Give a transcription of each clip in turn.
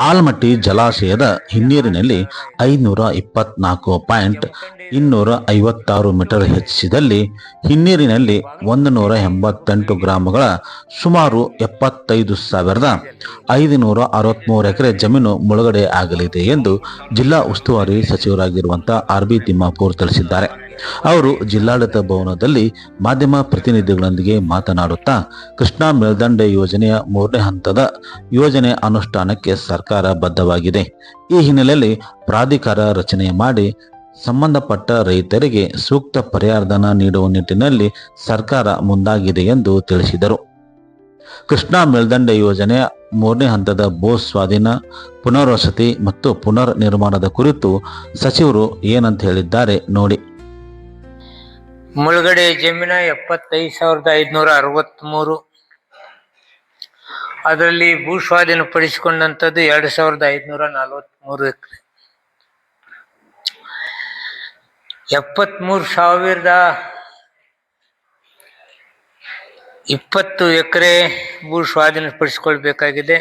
ಆಲಮಟ್ಟಿ ಜಲಾಶಯದ ಹಿನ್ನೀರಿನಲ್ಲಿ ಐನೂರ ಇಪ್ಪತ್ನಾಲ್ಕು ಪಾಯಿಂಟ್ ಇನ್ನೂರ ಐವತ್ತಾರು ಮೀಟರ್ ಹೆಚ್ಚಿಸಿದಲ್ಲಿ ಹಿನ್ನೀರಿನಲ್ಲಿ ಒಂದು ನೂರ ಎಂಬತ್ತೆಂಟು ಗ್ರಾಮಗಳ ಸುಮಾರು ಎಪ್ಪತ್ತೈದು ಸಾವಿರದ ಐದುನೂರ ಅರವತ್ತ್ಮೂರು ಎಕರೆ ಜಮೀನು ಮುಳುಗಡೆ ಆಗಲಿದೆ ಎಂದು ಜಿಲ್ಲಾ ಉಸ್ತುವಾರಿ ಸಚಿವರಾಗಿರುವಂಥ ಆರ್ ಬಿ ತಿಮ್ಮಾಪೂರ್ ತಿಳಿಸಿದ್ದಾರೆ. ಅವರು ಜಿಲ್ಲಾಡಳಿತ ಭವನದಲ್ಲಿ ಮಾಧ್ಯಮ ಪ್ರತಿನಿಧಿಗಳೊಂದಿಗೆ ಮಾತನಾಡುತ್ತಾ, ಕೃಷ್ಣಾ ಮೇಲ್ದಂಡೆ ಯೋಜನೆಯ ಮೂರನೇ ಹಂತದ ಯೋಜನೆ ಅನುಷ್ಠಾನಕ್ಕೆ ಸರ್ಕಾರ ಬದ್ಧವಾಗಿದೆ. ಈ ಹಿನ್ನೆಲೆಯಲ್ಲಿ ಪ್ರಾಧಿಕಾರ ರಚನೆ ಮಾಡಿ ಸಂಬಂಧಪಟ್ಟ ರೈತರಿಗೆ ಸೂಕ್ತ ಪರಿಹಾರಧನ ನೀಡುವ ನಿಟ್ಟಿನಲ್ಲಿ ಸರ್ಕಾರ ಮುಂದಾಗಿದೆ ಎಂದು ತಿಳಿಸಿದರು. ಕೃಷ್ಣಾ ಮೇಲ್ದಂಡೆ ಯೋಜನೆಯ ಮೂರನೇ ಹಂತದ ಭೂ ಸ್ವಾಧೀನ, ಪುನರ್ವಸತಿ ಮತ್ತು ಪುನರ್ ನಿರ್ಮಾಣದ ಕುರಿತು ಸಚಿವರು ಏನಂತ ಹೇಳಿದ್ದಾರೆ ನೋಡಿ. ಮುಳುಗಡೆ ಜಮೀನ ಎಪ್ಪತ್ತೈದು ಸಾವಿರದ ಐದುನೂರ ಅರವತ್ತ್ಮೂರು ಅದರಲ್ಲಿ ಭೂ ಸ್ವಾಧೀನಪಡಿಸಿಕೊಂಡಂಥದ್ದು ಎರಡು ಸಾವಿರದ ಐದುನೂರ ನಲವತ್ತ್ಮೂರು ಎಕರೆ. ಎಪ್ಪತ್ತ್ಮೂರು ಸಾವಿರದ ಇಪ್ಪತ್ತು ಎಕರೆ ಭೂ ಸ್ವಾಧೀನಪಡಿಸಿಕೊಳ್ಬೇಕಾಗಿದೆ.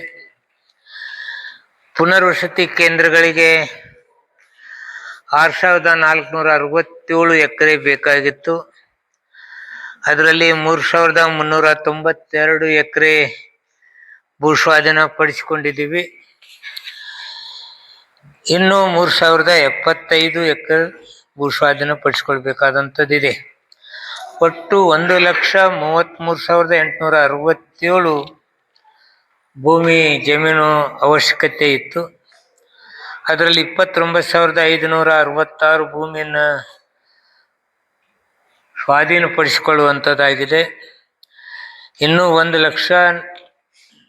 ಪುನರ್ವಸತಿ ಕೇಂದ್ರಗಳಿಗೆ ಆರು ಸಾವಿರದ ನಾಲ್ಕುನೂರ ಅರವತ್ತೇಳು ಎಕರೆ ಬೇಕಾಗಿತ್ತು. ಅದರಲ್ಲಿ ಮೂರು ಸಾವಿರದ ಮುನ್ನೂರ ತೊಂಬತ್ತೆರಡು ಎಕರೆ ಭೂ ಸ್ವಾಧೀನ ಪಡಿಸಿಕೊಂಡಿದ್ದೀವಿ ಇನ್ನು ಮೂರು ಸಾವಿರದ ಎಪ್ಪತ್ತೈದು ಎಕರೆ ಭೂ ಸ್ವಾಧೀನ ಪಡಿಸ್ಕೊಳ್ಬೇಕಾದಂಥದ್ದಿದೆ. ಒಟ್ಟು ಒಂದು ಲಕ್ಷ ಮೂವತ್ತ್ಮೂರು ಸಾವಿರದ ಎಂಟುನೂರ ಅರವತ್ತೇಳು ಭೂಮಿ ಜಮೀನು ಅವಶ್ಯಕತೆ ಇತ್ತು. ಅದರಲ್ಲಿ ಇಪ್ಪತ್ತೊಂಬತ್ತು ಸಾವಿರದ ಐದುನೂರ ಅರವತ್ತಾರು ಭೂಮಿಯನ್ನು ಸ್ವಾಧೀನಪಡಿಸಿಕೊಳ್ಳುವಂಥದ್ದಾಗಿದೆ ಇನ್ನೂ ಒಂದು ಲಕ್ಷ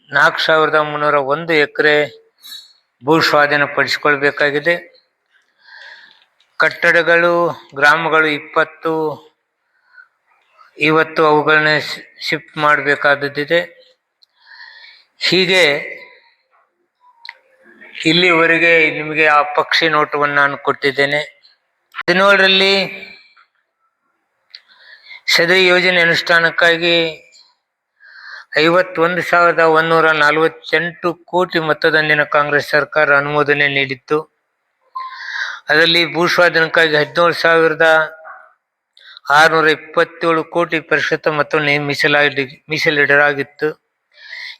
ನಾಲ್ಕು ಸಾವಿರದ ಮುನ್ನೂರ ಒಂದು ಎಕರೆ ಭೂ ಸ್ವಾಧೀನಪಡಿಸಿಕೊಳ್ಬೇಕಾಗಿದೆ ಕಟ್ಟಡಗಳು, ಗ್ರಾಮಗಳು ಇಪ್ಪತ್ತು ಇವತ್ತು ಅವುಗಳನ್ನ ಶಿಫ್ಟ್ ಮಾಡಬೇಕಾದದ್ದಿದೆ. ಹೀಗೆ ಇಲ್ಲಿವರೆಗೆ ನಿಮಗೆ ಆ ಪಕ್ಷಿ ನೋಟವನ್ನು ನಾನು ಕೊಟ್ಟಿದ್ದೇನೆ. ಹದಿನೇಳರಲ್ಲಿ ಸದರಿ ಯೋಜನೆ ಅನುಷ್ಠಾನಕ್ಕಾಗಿ ಐವತ್ತೊಂದು ಸಾವಿರದ ಒಂದೂರ ನಲವತ್ತೆಂಟು ಕೋಟಿ ಮೊತ್ತದಂದಿನ ಕಾಂಗ್ರೆಸ್ ಸರ್ಕಾರ ಅನುಮೋದನೆ ನೀಡಿತ್ತು. ಅದರಲ್ಲಿ ಭೂಸ್ವಾಧೀನಕ್ಕಾಗಿ ಹದಿನೇಳು ಸಾವಿರದ ಆರುನೂರ ಇಪ್ಪತ್ತೇಳು ಕೋಟಿ ಪರಿಷತ್ ಮೊತ್ತವನ್ನು ಮೀಸಲಾಗಿ ಮೀಸಲಿಡಲಾಗಿತ್ತು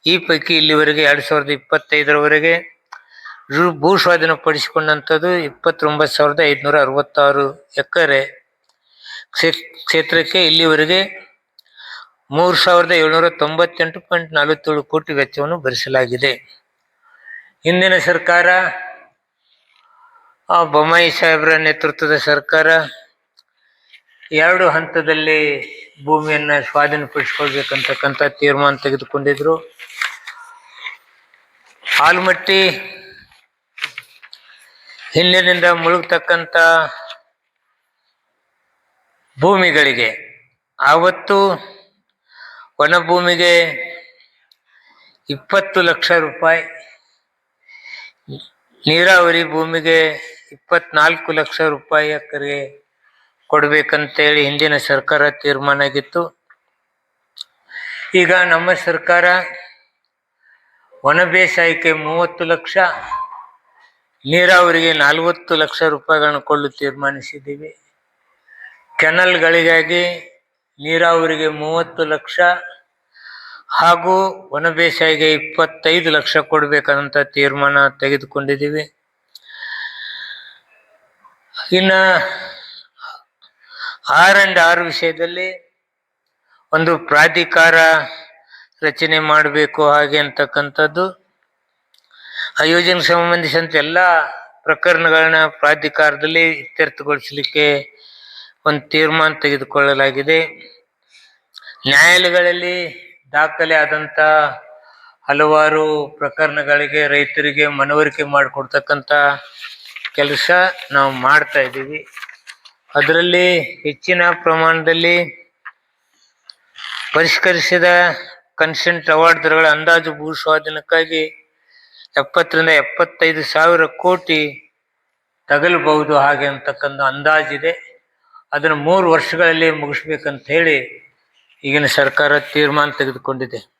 ಈ ಪೈಕಿ ಇಲ್ಲಿವರೆಗೆ ಎರಡು ಸಾವಿರದ ಇಪ್ಪತ್ತೈದರವರೆಗೆ ಭೂ ಸ್ವಾಧೀನ ಪಡಿಸಿಕೊಂಡಂಥದ್ದು ಇಪ್ಪತ್ತೊಂಬತ್ತು ಸಾವಿರದ ಐದುನೂರ ಅರವತ್ತಾರು ಎಕರೆ ಕ್ಷೇ ಕ್ಷೇತ್ರಕ್ಕೆ ಇಲ್ಲಿವರೆಗೆ ಮೂರು ಸಾವಿರದ ಏಳ್ನೂರ ತೊಂಬತ್ತೆಂಟು ಪಾಯಿಂಟ್ ನಲವತ್ತೇಳು ಕೋಟಿ ವೆಚ್ಚವನ್ನು ಭರಿಸಲಾಗಿದೆ. ಹಿಂದಿನ ಸರ್ಕಾರ ಆ ಬೊಮ್ಮಾಯಿ ಸಾಹೇಬರ ನೇತೃತ್ವದ ಸರ್ಕಾರ ಎರಡು ಹಂತದಲ್ಲಿ ಭೂಮಿಯನ್ನು ಸ್ವಾಧೀನಪಡಿಸ್ಕೊಳ್ಬೇಕಂತಕ್ಕಂಥ ತೀರ್ಮಾನ ತೆಗೆದುಕೊಂಡಿದ್ರು. ಆಲ್ಮಟ್ಟಿ ಹಿಂದಿನಿಂದ ಮುಳುಗ್ತಕ್ಕಂಥ ಭೂಮಿಗಳಿಗೆ, ಆವತ್ತು ವನಭೂಮಿಗೆ ಇಪ್ಪತ್ತು ಲಕ್ಷ ರೂಪಾಯಿ ನೀರಾವರಿ ಭೂಮಿಗೆ ಇಪ್ಪತ್ನಾಲ್ಕು ಲಕ್ಷ ರೂಪಾಯಿ ಎಕರೆಗೆ ಕೊಡ್ಬೇಕಂತೇಳಿ ಹಿಂದಿನ ಸರ್ಕಾರ ತೀರ್ಮಾನ ಆಗಿತ್ತು. ಈಗ ನಮ್ಮ ಸರ್ಕಾರ ಒಣ ಬೇಸಾಯಕ್ಕೆ ಮೂವತ್ತು ಲಕ್ಷ, ನೀರಾವರಿಗೆ ನಲವತ್ತು ಲಕ್ಷ ರೂಪಾಯಿಗಳನ್ನು ಕೊಳ್ಳಲು ತೀರ್ಮಾನಿಸಿದ್ದೀವಿ. ಕೆನಲ್ಗಳಿಗಾಗಿ ನೀರಾವರಿಗೆ ಮೂವತ್ತು ಲಕ್ಷ ಹಾಗೂ ಒಣ ಬೇಸಾಯಿಗೆ ಇಪ್ಪತ್ತೈದು ಲಕ್ಷ ಕೊಡಬೇಕಂತ ತೀರ್ಮಾನ ತೆಗೆದುಕೊಂಡಿದ್ದೀವಿ. ಇನ್ನು ಆರ್ ಅಂಡ್ ಆರ್ ವಿಷಯದಲ್ಲಿ ಒಂದು ಪ್ರಾಧಿಕಾರ ರಚನೆ ಮಾಡಬೇಕು ಹಾಗೆ ಅಂತಕ್ಕಂಥದ್ದು. ಆ ಯೋಜನೆಗೆ ಸಂಬಂಧಿಸಿದಂತೆ ಎಲ್ಲ ಪ್ರಕರಣಗಳನ್ನ ಪ್ರಾಧಿಕಾರದಲ್ಲಿ ಇತ್ಯರ್ಥಗೊಳಿಸಲಿಕ್ಕೆ ಒಂದು ತೀರ್ಮಾನ ತೆಗೆದುಕೊಳ್ಳಲಾಗಿದೆ. ನ್ಯಾಯಾಲಯಗಳಲ್ಲಿ ದಾಖಲೆ ಆದಂಥ ಹಲವಾರು ಪ್ರಕರಣಗಳಿಗೆ ರೈತರಿಗೆ ಮನವರಿಕೆ ಮಾಡಿಕೊಡ್ತಕ್ಕಂಥ ಕೆಲಸ ನಾವು ಮಾಡ್ತಾ ಇದ್ದೀವಿ. ಅದರಲ್ಲಿ ಹೆಚ್ಚಿನ ಪ್ರಮಾಣದಲ್ಲಿ ಪರಿಷ್ಕರಿಸಿದ ಕನ್ಸೆಂಟ್ ಅವಾರ್ಡ್ ದರಗಳ ಅಂದಾಜು ಭೂ ಸ್ವಾಧೀನಕ್ಕಾಗಿ ಎಪ್ಪತ್ತರಿಂದ ಎಪ್ಪತ್ತೈದು ಸಾವಿರ ಕೋಟಿ ತಗಲಬಹುದು ಹಾಗೆ ಅಂತಕ್ಕಂಥ ಅಂದಾಜಿದೆ. ಅದನ್ನು ಮೂರು ವರ್ಷಗಳಲ್ಲಿ ಮುಗಿಸ್ಬೇಕಂತ ಹೇಳಿ ಈಗಿನ ಸರ್ಕಾರ ತೀರ್ಮಾನ ತೆಗೆದುಕೊಂಡಿದೆ.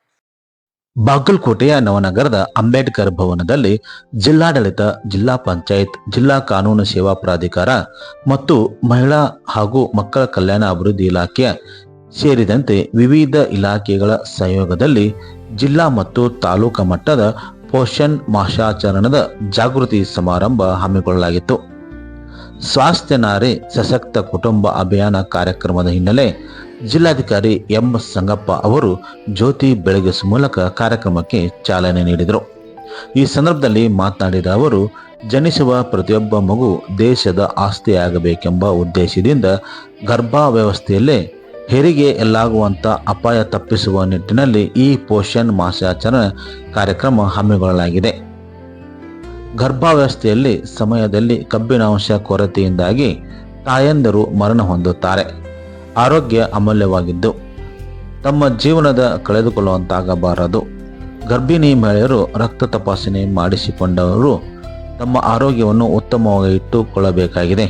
ಬಾಗಲಕೋಟೆಯ ನವನಗರದ ಅಂಬೇಡ್ಕರ್ ಭವನದಲ್ಲಿ ಜಿಲ್ಲಾಡಳಿತ, ಜಿಲ್ಲಾ ಪಂಚಾಯತ್, ಜಿಲ್ಲಾ ಕಾನೂನು ಸೇವಾ ಪ್ರಾಧಿಕಾರ ಮತ್ತು ಮಹಿಳಾ ಹಾಗೂ ಮಕ್ಕಳ ಕಲ್ಯಾಣ ಅಭಿವೃದ್ಧಿ ಇಲಾಖೆ ಸೇರಿದಂತೆ ವಿವಿಧ ಇಲಾಖೆಗಳ ಸಹಯೋಗದಲ್ಲಿ ಜಿಲ್ಲಾ ಮತ್ತು ತಾಲೂಕಾ ಮಟ್ಟದ ಪೋಷಣ್ ಮಾಸಾಚರಣದ ಜಾಗೃತಿ ಸಮಾರಂಭ ಹಮ್ಮಿಕೊಳ್ಳಲಾಗಿತ್ತು. ಸ್ವಾಸ್ಥ್ಯ ನಾರಿ ಸಶಕ್ತ ಕುಟುಂಬ ಅಭಿಯಾನ ಕಾರ್ಯಕ್ರಮದ ಹಿನ್ನೆಲೆ ಜಿಲ್ಲಾಧಿಕಾರಿ ಎಂ ಸಂಗಪ್ಪ ಅವರು ಜ್ಯೋತಿ ಬೆಳಗಿಸುವ ಮೂಲಕ ಕಾರ್ಯಕ್ರಮಕ್ಕೆ ಚಾಲನೆ ನೀಡಿದರು. ಈ ಸಂದರ್ಭದಲ್ಲಿ ಮಾತನಾಡಿದ ಅವರು, ಜನಿಸುವ ಪ್ರತಿಯೊಬ್ಬ ಮಗು ದೇಶದ ಆಸ್ತಿಯಾಗಬೇಕೆಂಬ ಉದ್ದೇಶದಿಂದ ಗರ್ಭಾವ್ಯವಸ್ಥೆಯಲ್ಲೇ ಹೆರಿಗೆ ಎಲ್ಲಾಗುವಂಥ ಅಪಾಯ ತಪ್ಪಿಸುವ ನಿಟ್ಟಿನಲ್ಲಿ ಈ ಪೋಷಣ್ ಮಾಸಾಚರಣೆ ಕಾರ್ಯಕ್ರಮ ಹಮ್ಮಿಕೊಳ್ಳಲಾಗಿದೆ. ಗರ್ಭಾವಸ್ಥೆಯಲ್ಲಿ ಸಮಯದಲ್ಲಿ ಕಬ್ಬಿನಾಂಶ ಕೊರತೆಯಿಂದಾಗಿ ತಾಯಂದರು ಮರಣ ಹೊಂದುತ್ತಾರೆ. ಆರೋಗ್ಯ ಅಮೂಲ್ಯವಾಗಿದ್ದು, ತಮ್ಮ ಜೀವನದ ಕಳೆದುಕೊಳ್ಳುವಂತಾಗಬಾರದು. ಗರ್ಭಿಣಿ ಮಹಿಳೆಯರು ರಕ್ತ ತಪಾಸಣೆ ಮಾಡಿಸಿಕೊಂಡವರು ತಮ್ಮ ಆರೋಗ್ಯವನ್ನು ಉತ್ತಮವಾಗಿ ಇಟ್ಟುಕೊಳ್ಳಬೇಕಾಗಿದೆ.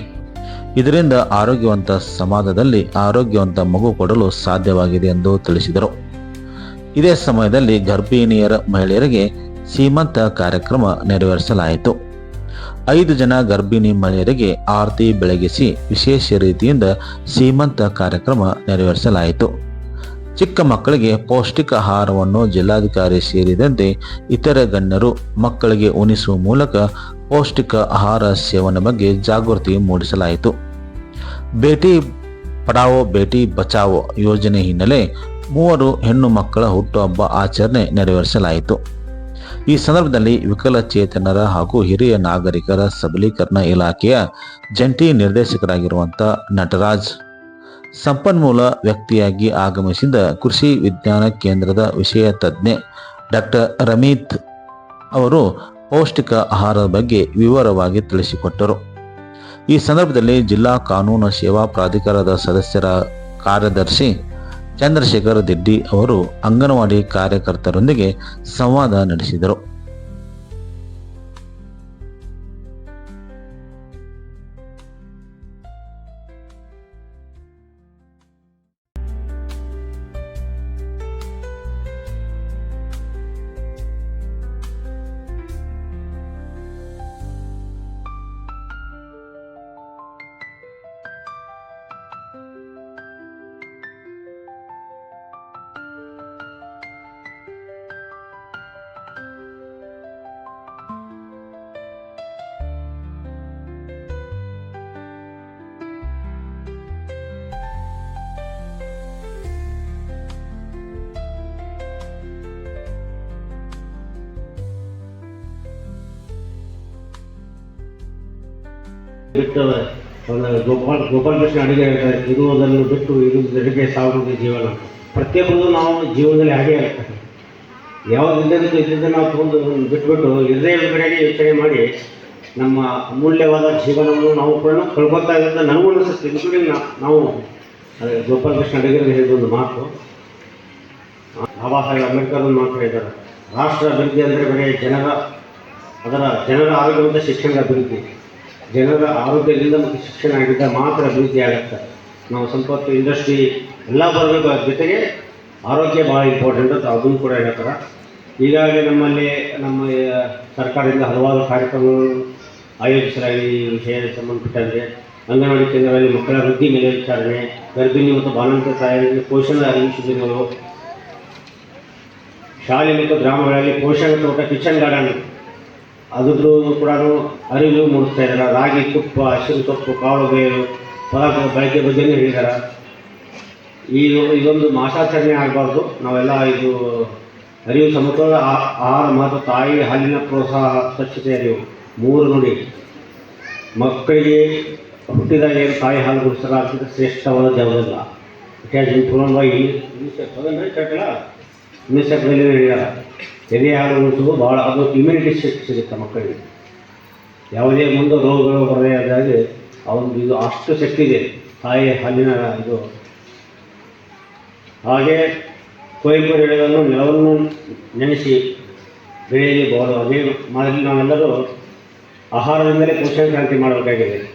ಇದರಿಂದ ಆರೋಗ್ಯವಂತ ಸಮಾಜದಲ್ಲಿ ಆರೋಗ್ಯವಂತ ಮಗು ಕೊಡಲು ಸಾಧ್ಯವಾಗಿದೆ ಎಂದು ತಿಳಿಸಿದರು. ಇದೇ ಸಮಯದಲ್ಲಿ ಗರ್ಭಿಣಿಯರ ಮಹಿಳೆಯರಿಗೆ ಸೀಮಂತ ಕಾರ್ಯಕ್ರಮ ನೆರವೇರಿಸಲಾಯಿತು. ಐದು ಜನ ಗರ್ಭಿಣಿ ಮಹಿಳೆಯರಿಗೆ ಆರತಿ ಬೆಳಗಿಸಿ ವಿಶೇಷ ರೀತಿಯಿಂದ ಸೀಮಂತ ಕಾರ್ಯಕ್ರಮ ನೆರವೇರಿಸಲಾಯಿತು. ಚಿಕ್ಕ ಮಕ್ಕಳಿಗೆ ಪೌಷ್ಟಿಕ ಆಹಾರವನ್ನು ಜಿಲ್ಲಾಧಿಕಾರಿ ಸೇರಿದಂತೆ ಇತರ ಗಣ್ಯರು ಮಕ್ಕಳಿಗೆ ಉಣಿಸುವ ಮೂಲಕ ಪೌಷ್ಟಿಕ ಆಹಾರ ಸೇವನೆ ಬಗ್ಗೆ ಜಾಗೃತಿ ಮೂಡಿಸಲಾಯಿತು. ಭೇಟಿ ಪಡಾವೋ ಭೇಟಿ ಬಚಾವೋ ಯೋಜನೆ ಹಿನ್ನೆಲೆ ಮೂವರು ಹೆಣ್ಣು ಮಕ್ಕಳ ಹುಟ್ಟುಹಬ್ಬ ಆಚರಣೆ ನೆರವೇರಿಸಲಾಯಿತು. ಈ ಸಂದರ್ಭದಲ್ಲಿ ವಿಕಲಚೇತನರ ಹಾಗೂ ಹಿರಿಯ ನಾಗರಿಕರ ಸಬಲೀಕರಣ ಇಲಾಖೆಯ ಜಂಟಿ ನಿರ್ದೇಶಕರಾಗಿರುವಂಥ ನಟರಾಜ್, ಸಂಪನ್ಮೂಲ ವ್ಯಕ್ತಿಯಾಗಿ ಆಗಮಿಸಿದ ಕೃಷಿ ವಿಜ್ಞಾನ ಕೇಂದ್ರದ ವಿಷಯ ತಜ್ಞೆ ಡಾಕ್ಟರ್ ರಮೀತ್ ಅವರು ಪೌಷ್ಟಿಕ ಆಹಾರದ ಬಗ್ಗೆ ವಿವರವಾಗಿ ತಿಳಿಸಿಕೊಟ್ಟರು. ಈ ಸಂದರ್ಭದಲ್ಲಿ ಜಿಲ್ಲಾ ಕಾನೂನು ಸೇವಾ ಪ್ರಾಧಿಕಾರದ ಸದಸ್ಯರ ಕಾರ್ಯದರ್ಶಿ ಚಂದ್ರಶೇಖರ್ ದಿಡ್ಡಿ ಅವರು ಅಂಗನವಾಡಿ ಕಾರ್ಯಕರ್ತರೊಂದಿಗೆ ಸಂವಾದ ನಡೆಸಿದರು. ಬಿಟ್ಟು ಗೋಪಾಲ್ ಗೋಪಾಲ್ ಕೃಷ್ಣ ಅಡುಗೆ ಹೇಳ್ತಾರೆ ಇರುವುದನ್ನು ಬಿಟ್ಟು ಇರುವುದಕ್ಕೆ ಸಾಗುವುದು ಜೀವನ. ಪ್ರತಿಯೊಬ್ಬರು ನಾವು ಜೀವನದಲ್ಲಿ ಹಾಗೆ ಆಗ್ತದೆ ಯಾವಾಗ ಇಲ್ಲದಕ್ಕೂ ಇದ್ದಿದ್ದು ನಾವು ತಗೊಂಡು ಬಿಟ್ಬಿಟ್ಟು ಇದೇ ಕಡೆಗೆ ಯೋಚನೆ ಮಾಡಿ ನಮ್ಮ ಅಮೂಲ್ಯವಾದ ಜೀವನವನ್ನು ನಾವು ಕೂಡ ಕಳ್ಕೊತಾ ಇರೋದು ನನಗೂ ಅನಿಸುತ್ತೆ. ಇನ್ಕ್ಲೂಡಿಂಗ್ ನಾವು, ಅದೇ ಗೋಪಾಲಕೃಷ್ಣ ಕೃಷ್ಣ ಹೇಳಿದ ಒಂದು ಮಾತು. ಬಾಬಾ ಸಾಹೇಬ್ ಅಂಬೇಡ್ಕರ್ ಮಾತು ಹೇಳಿದ್ದಾರೆ. ರಾಷ್ಟ್ರ ಅಭಿವೃದ್ಧಿ ಅಂದರೆ ಬರೀ ಜನರ, ಅದರ ಜನರ ಆರೋಗ್ಯವಂತ ಶಿಕ್ಷಣದ ಅಭಿವೃದ್ಧಿ. ಜನರ ಆರೋಗ್ಯದಿಂದ ಮತ್ತು ಶಿಕ್ಷಣ ಆಗಿದ್ದ ಮಾತ್ರ ಅಭಿವೃದ್ಧಿ ಆಗುತ್ತೆ. ನಾವು ಸ್ವಲ್ಪ ಹೊತ್ತು ಇಂಡಸ್ಟ್ರಿ ಎಲ್ಲ ಬರಬೇಕು, ಅದ್ರ ಜೊತೆಗೆ ಆರೋಗ್ಯ ಭಾಳ ಇಂಪಾರ್ಟೆಂಟ್ ಅಂತ ಅದನ್ನು ಕೂಡ ಹೇಳ್ತಾರೆ. ಈಗಾಗಲೇ ನಮ್ಮಲ್ಲಿ ನಮ್ಮ ಸರ್ಕಾರದಿಂದ ಹಲವಾರು ಕಾರ್ಯಕ್ರಮಗಳು ಆಯೋಜಿಸಲಾಗಿದೆ. ಈ ವಿಷಯ ಸಂಬಂಧಪಟ್ಟಂತೆ ಅಂಗನವಾಡಿ ಕೇಂದ್ರಗಳಲ್ಲಿ ಮಕ್ಕಳ ವೃದ್ಧಿ ಮೇಲ್ವಿಚಾರಣೆ ಗರ್ಭಿಣಿ ಮತ್ತು ಬಾಲಂತ ತಾಯರಿಗೆ ಪೋಷಣ ಅರಿವು ಶಿಬಿರಗಳು, ಶಾಲೆ ಮತ್ತು ಗ್ರಾಮಗಳಲ್ಲಿ ಪೋಷಣ ತೋಟ, ಕಿಚನ್ ಗಾರ್ಡನ್ ಅದ್ರದ್ದು ಕೂಡ ಅರಿವು ಮೂಡಿಸ್ತಾ ಇದ್ದಾರೆ ರಾಗಿ ತುಪ್ಪ ಹಸಿರು ಸೊಪ್ಪು ಕಾಳು ಬೇರು ಪದಾರ್ಥ ಬಳಕೆ ಬಗ್ಗೆನೂ ಹೇಳಿದ್ದಾರೆ ಈ ಇದೊಂದು ಮಾಸಾಚರಣೆ ಆಗಬಾರ್ದು. ನಾವೆಲ್ಲ ಇದು ಅರಿವು ಸಮತೋಲ ಆಹಾರ ಮಹತ್ವ ತಾಯಿ ಹಾಲಿನ ಪ್ರೋತ್ಸಾಹ ಸ್ವಚ್ಛತೆ ಅರಿವು. ಮೂರು ನೋಡಿ. ಮಕ್ಕಳಿಗೆ ಹುಟ್ಟಿದಾಗ ಏನು ತಾಯಿ ಹಾಲು ಕುಡಿಸಲಾಗ್ತದೆ ಶ್ರೇಷ್ಠವಾದ ಜವಾಬ್ದಾರ it has been proven by ಅದನ್ನು ಕಟ್ಟಲ್ಲ ಹೇಳಿದ್ದಾರೆ ಎದೆ ಹಾಲು ಭಾಳ, ಅದು ಇಮ್ಯುನಿಟಿ ಶಕ್ತಿ ಸಿಗುತ್ತೆ ಮಕ್ಕಳಿಗೆ. ಯಾವುದೇ ಮುಂದೆ ರೋಗಗಳು ಬರದೇ ಆದಾಗಿ ಅವನು ಇದು ಅಷ್ಟು ಶಕ್ತಿ ಇದೆ. ತಾಯಿ ಹಾಲಿನ ಇದು. ಹಾಗೆ ಕೊಯ್ಲು ಎಳೆಯನ್ನು ನೆಲವನ್ನು ನೆನೆಸಿ ಬೆಳೆಯಲಿ ಬಹಳ ಅದೇ ಮಾದರಿ ನಾವೆಲ್ಲರೂ ಆಹಾರದಿಂದಲೇ ಪೋಷಣ ಕ್ರಾಂತಿ ಮಾಡಬೇಕಾಗಿದೆ.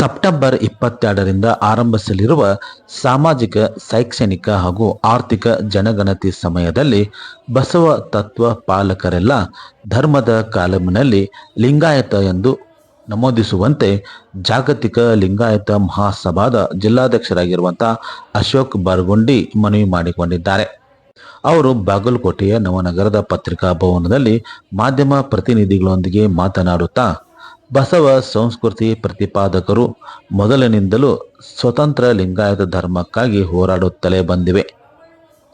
ಸೆಪ್ಟೆಂಬರ್ ಇಪ್ಪತ್ತೆರಡರಿಂದ ಆರಂಭಿಸಲಿರುವ ಸಾಮಾಜಿಕ, ಶೈಕ್ಷಣಿಕ ಹಾಗೂ ಆರ್ಥಿಕ ಜನಗಣತಿ ಸಮಯದಲ್ಲಿ ಬಸವ ತತ್ವ ಪಾಲಕರೆಲ್ಲ ಧರ್ಮದ ಕಾಲಮಿನಲ್ಲಿ ಲಿಂಗಾಯತ ಎಂದು ನಮೂದಿಸುವಂತೆ ಜಾಗತಿಕ ಲಿಂಗಾಯತ ಮಹಾಸಭಾದ ಜಿಲ್ಲಾಧ್ಯಕ್ಷರಾಗಿರುವಂತಹ ಅಶೋಕ್ ಬರ್ಗುಂಡಿ ಮನವಿ ಮಾಡಿಕೊಂಡಿದ್ದಾರೆ. ಅವರು ಬಾಗಲಕೋಟೆಯ ನವನಗರದ ಪತ್ರಿಕಾ ಭವನದಲ್ಲಿ ಮಾಧ್ಯಮ ಪ್ರತಿನಿಧಿಗಳೊಂದಿಗೆ ಮಾತನಾಡುತ್ತಾ ಬಸವ ಸಂಸ್ಕೃತಿ ಪ್ರತಿಪಾದಕರು ಮೊದಲಿನಿಂದಲೂ ಸ್ವತಂತ್ರ ಲಿಂಗಾಯತ ಧರ್ಮಕ್ಕಾಗಿ ಹೋರಾಡುತ್ತಲೇ ಬಂದಿವೆ.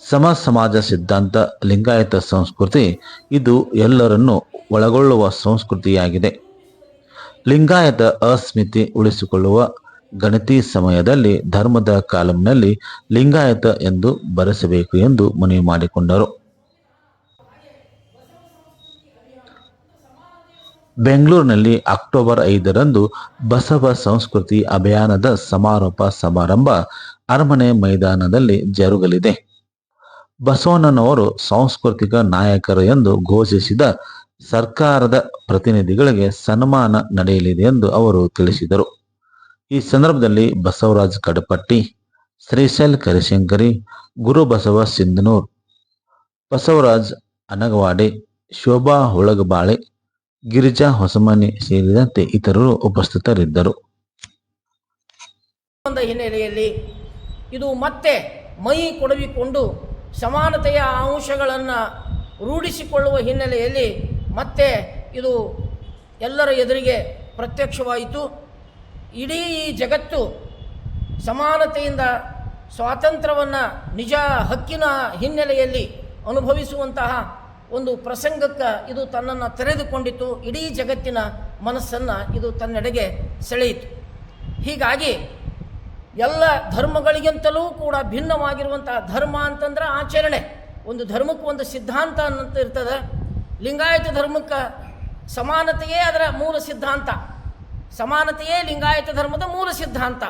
ಸಮ ಸಮಾಜ ಸಿದ್ಧಾಂತ ಲಿಂಗಾಯತ ಸಂಸ್ಕೃತಿ ಇದು ಎಲ್ಲರನ್ನೂ ಒಳಗೊಳ್ಳುವ ಸಂಸ್ಕೃತಿಯಾಗಿದೆ. ಲಿಂಗಾಯತ ಅಸ್ಮಿತಿ ಉಳಿಸಿಕೊಳ್ಳುವ ಗಣತಿ ಸಮಯದಲ್ಲಿ ಧರ್ಮದ ಕಾಲಂನಲ್ಲಿ ಲಿಂಗಾಯತ ಎಂದು ಬರೆಸಬೇಕು ಎಂದು ಮನವಿ ಮಾಡಿಕೊಂಡರು. ಬೆಂಗಳೂರಿನಲ್ಲಿ ಅಕ್ಟೋಬರ್ ಐದರಂದು ಬಸವ ಸಂಸ್ಕೃತಿ ಅಭಿಯಾನದ ಸಮಾರೋಪ ಸಮಾರಂಭ ಅರಮನೆ ಮೈದಾನದಲ್ಲಿ ಜರುಗಲಿದೆ. ಬಸವಣ್ಣನವರು ಸಾಂಸ್ಕೃತಿಕ ನಾಯಕರು ಎಂದು ಘೋಷಿಸಿದ ಸರ್ಕಾರದ ಪ್ರತಿನಿಧಿಗಳಿಗೆ ಸನ್ಮಾನ ನಡೆಯಲಿದೆ ಎಂದು ಅವರು ತಿಳಿಸಿದರು. ಈ ಸಂದರ್ಭದಲ್ಲಿ ಬಸವರಾಜ್ ಕಡಪಟ್ಟಿ, ಶ್ರೀಶೈಲ್ ಕರಿಶಂಕರಿ, ಗುರು ಬಸವ ಸಿಂಧನೂರ್, ಬಸವರಾಜ್ ಅನಗವಾಡೆ, ಶೋಭಾ ಹುಳಗಬಾಳೆ ಗಿರಿಜಾ, ಹೊಸಮನಿ ಸೇರಿದಂತೆ ಇತರರು ಉಪಸ್ಥಿತರಿದ್ದರು. ಹಿನ್ನೆಲೆಯಲ್ಲಿ ಇದು ಮತ್ತೆ ಮೈ ಕೊಡವಿಕೊಂಡು ಸಮಾನತೆಯ ಅಂಶಗಳನ್ನು ರೂಢಿಸಿಕೊಳ್ಳುವ ಹಿನ್ನೆಲೆಯಲ್ಲಿ ಮತ್ತೆ ಇದು ಎಲ್ಲರ ಎದುರಿಗೆ ಪ್ರತ್ಯಕ್ಷವಾಯಿತು. ಇಡೀ ಈ ಜಗತ್ತು ಸಮಾನತೆಯಿಂದ ಸ್ವಾತಂತ್ರ್ಯವನ್ನು ನಿಜ ಹಕ್ಕಿನ ಹಿನ್ನೆಲೆಯಲ್ಲಿ ಅನುಭವಿಸುವಂತಹ ಒಂದು ಪ್ರಸಂಗಕ್ಕೆ ಇದು ತನ್ನನ್ನು ತೆರೆದುಕೊಂಡಿತು. ಇಡೀ ಜಗತ್ತಿನ ಮನಸ್ಸನ್ನು ಇದು ತನ್ನೆಡೆಗೆ ಸೆಳೆಯಿತು. ಹೀಗಾಗಿ ಎಲ್ಲ ಧರ್ಮಗಳಿಗಿಂತಲೂ ಕೂಡ ಭಿನ್ನವಾಗಿರುವಂಥ ಧರ್ಮ ಅಂತಂದ್ರೆ ಆಚರಣೆ. ಒಂದು ಧರ್ಮಕ್ಕೆ ಒಂದು ಸಿದ್ಧಾಂತ ಅನ್ನಂತ ಇರ್ತದೆ. ಲಿಂಗಾಯತ ಧರ್ಮಕ್ಕೆ ಸಮಾನತೆಯೇ ಅದರ ಮೂಲ ಸಿದ್ಧಾಂತ. ಸಮಾನತೆಯೇ ಲಿಂಗಾಯತ ಧರ್ಮದ ಮೂಲ ಸಿದ್ಧಾಂತ.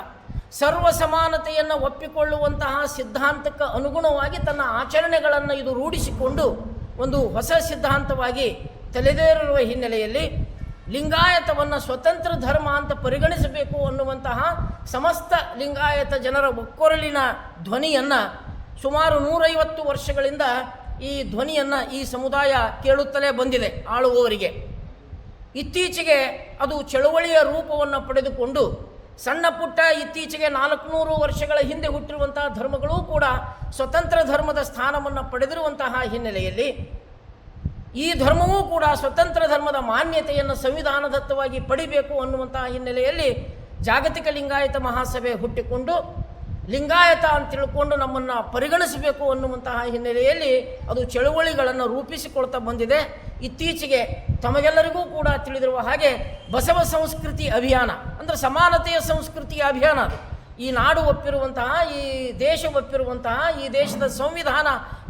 ಸರ್ವ ಸಮಾನತೆಯನ್ನು ಒಪ್ಪಿಕೊಳ್ಳುವಂತಹ ಸಿದ್ಧಾಂತಕ್ಕೆ ಅನುಗುಣವಾಗಿ ತನ್ನ ಆಚರಣೆಗಳನ್ನು ಇದು ರೂಢಿಸಿಕೊಂಡು ಒಂದು ಹೊಸ ಸಿದ್ಧಾಂತವಾಗಿ ತಲೆದೇರಿರುವ ಹಿನ್ನೆಲೆಯಲ್ಲಿ ಲಿಂಗಾಯತವನ್ನು ಸ್ವತಂತ್ರ ಧರ್ಮ ಅಂತ ಪರಿಗಣಿಸಬೇಕು ಅನ್ನುವಂತಹ ಸಮಸ್ತ ಲಿಂಗಾಯತ ಜನರ ಒಕ್ಕೊರಲಿನ ಧ್ವನಿಯನ್ನು ಸುಮಾರು ನೂರೈವತ್ತು ವರ್ಷಗಳಿಂದ ಈ ಧ್ವನಿಯನ್ನು ಈ ಸಮುದಾಯ ಕೇಳುತ್ತಲೇ ಬಂದಿದೆ ಆಳುವವರಿಗೆ. ಇತ್ತೀಚೆಗೆ ಅದು ಚಳುವಳಿಯ ರೂಪವನ್ನು ಪಡೆದುಕೊಂಡು ಸಣ್ಣ ಪುಟ್ಟ ಇತ್ತೀಚೆಗೆ ನಾಲ್ಕುನೂರು ವರ್ಷಗಳ ಹಿಂದೆ ಹುಟ್ಟಿರುವಂತಹ ಧರ್ಮಗಳೂ ಕೂಡ ಸ್ವತಂತ್ರ ಧರ್ಮದ ಸ್ಥಾನವನ್ನು ಪಡೆದಿರುವಂತಹ ಹಿನ್ನೆಲೆಯಲ್ಲಿ ಈ ಧರ್ಮವೂ ಕೂಡ ಸ್ವತಂತ್ರ ಧರ್ಮದ ಮಾನ್ಯತೆಯನ್ನು ಸಂವಿಧಾನದತ್ತವಾಗಿ ಪಡಿಬೇಕು ಅನ್ನುವಂತಹ ಹಿನ್ನೆಲೆಯಲ್ಲಿ ಜಾಗತಿಕ ಲಿಂಗಾಯತ ಮಹಾಸಭೆ ಹುಟ್ಟಿಕೊಂಡು ಲಿಂಗಾಯತ ಅಂತ ತಿಳ್ಕೊಂಡು ನಮ್ಮನ್ನು ಪರಿಗಣಿಸಬೇಕು ಅನ್ನುವಂತಹ ಹಿನ್ನೆಲೆಯಲ್ಲಿ ಅದು ಚಳುವಳಿಗಳನ್ನು ರೂಪಿಸಿಕೊಳ್ತಾ ಬಂದಿದೆ. ಇತ್ತೀಚೆಗೆ ತಮಗೆಲ್ಲರಿಗೂ ಕೂಡ ತಿಳಿದಿರುವ ಹಾಗೆ ಬಸವ ಸಂಸ್ಕೃತಿ ಅಭಿಯಾನ, ಅಂದರೆ ಸಮಾನತೆಯ ಸಂಸ್ಕೃತಿಯ ಅಭಿಯಾನ ಅದು. ಈ ನಾಡು ಒಪ್ಪಿರುವಂತಹ, ಈ ದೇಶ ಒಪ್ಪಿರುವಂತಹ, ಈ ದೇಶದ ಸಂವಿಧಾನ